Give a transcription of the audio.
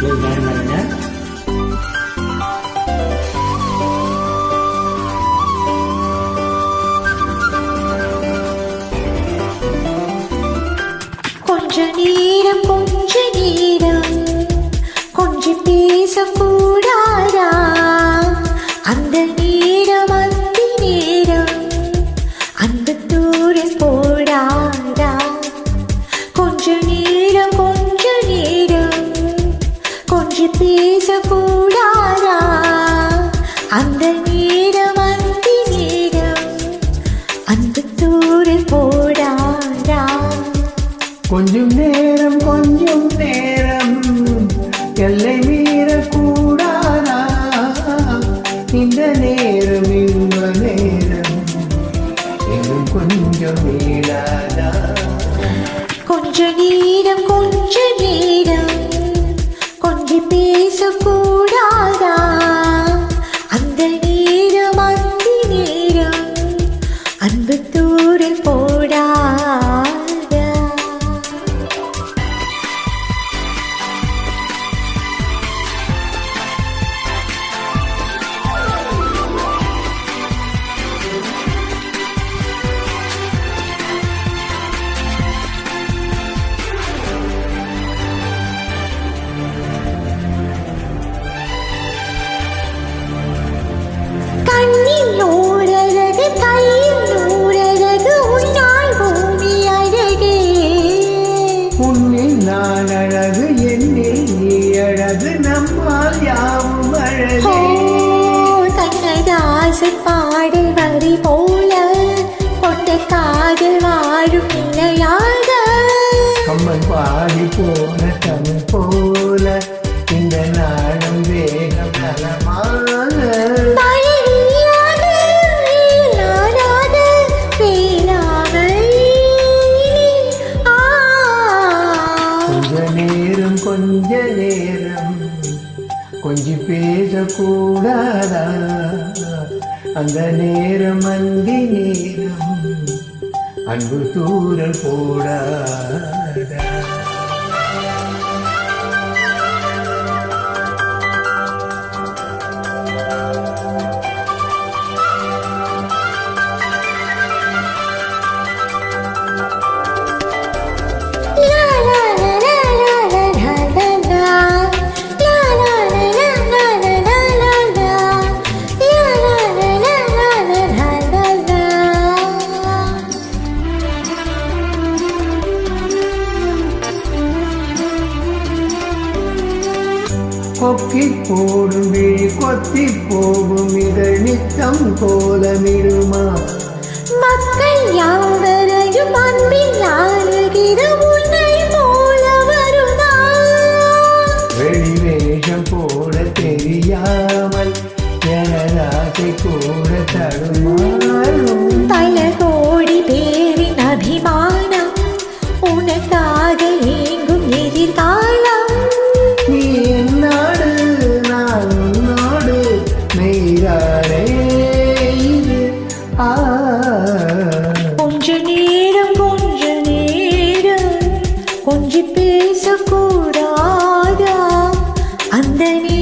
Please கொஞ்ச நேரம் கொஞ்ச நேரம். கொஞ்சம் பேசக்கூடாதா? அந்த நேரம் அந்த நேரம் அந்த தூரம் போடாதா? கொஞ்சம் நேரம் கொஞ்சம் நேரம் எல்லை மீறக்கூடாதா இந்த நேரம் இந்த நேரம் இன்னும் கொஞ்சம் மீளாதா கொஞ்ச நேரம் அழகு என்னில் நீ அழகு நம்மால் யாவும் அழகே. கண்ணதாசன் பாடல் வரி போல கொண்ட காதல் வாழும் நிலையாக கம்மன் பாடி போன கொஞ்ச நேரம் கொஞ்ச நேரம் கொஞ்சி பேசக்கூடாதா? அந்த நேரம் அந்தி நேரம். அன்பு தூரல் போடாதா? கொக்கி போடும் விழி கொத்தி போகும் இதழ் நித்தம் கோலமிடுமா? மக்கள் யாவரை மெய்தானே இது ஆ. கொஞ்ச நேரம் கொஞ்ச நேரம் கொஞ்சம் பேசக்கூடாதா? அந்த நீ